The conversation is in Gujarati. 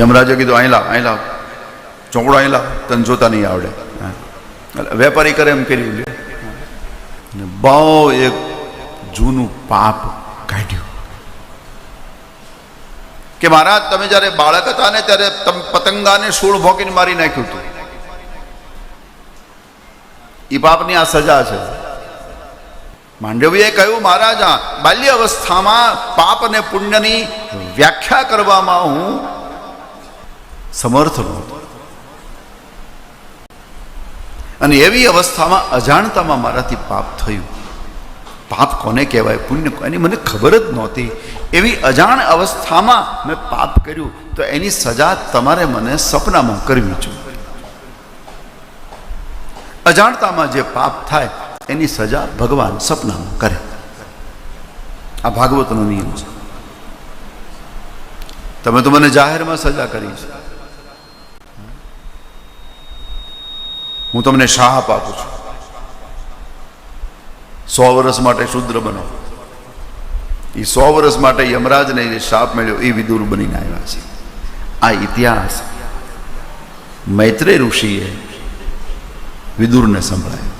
યમરાજે કીધું અહીં લાવ અહીં લાવ ચોકડો અહીં લાવ તને જોતા નહીં આવડે. વેપારી કરે એમ કરી બહુ એક જૂનું પાપ કાઢ્યું. કે મહારાજ, તમે જ્યારે બાળક હતા ને ત્યારે તમે પતંગાને સૂળ ભોંકીને મારી નાખ્યું હતું. એ પાપની આ સજા છે. માંડવીએ કહ્યું, મહારાજ બાલ્ય અવસ્થામાં પાપ અને પુણ્યની વ્યાખ્યા કરવામાં હું સમર્થ નહોતો અને એવી અવસ્થામાં અજાણતામાં મારાથી પાપ થયું. પાપ કોને કહેવાય, પુણ્ય એની મને ખબર જ નહોતી. એવી અજાણ અવસ્થામાં મેં પાપ કર્યું, તો એની સજા તમારે મને સપનામાં કરવી જોઈએ અજાણતામાં જે પાપ થાય, એની સજા ભગવાન સપનામાં કરે. આ ભાગવતનો નિયમ છે. તમે તો મને જાહેરમાં સજા કરી છે. હું તમને શાપ આપું છું. સો વર્ષ માટે શુદ્ર બનો. એ સો વર્ષ માટે યમરાજને જે શાપ મળ્યો એ વિદુર બનીને આવ્યા છે. આ ઇતિહાસ. મૈત્રે ઋષિએ વિદુરને સંભળાયો.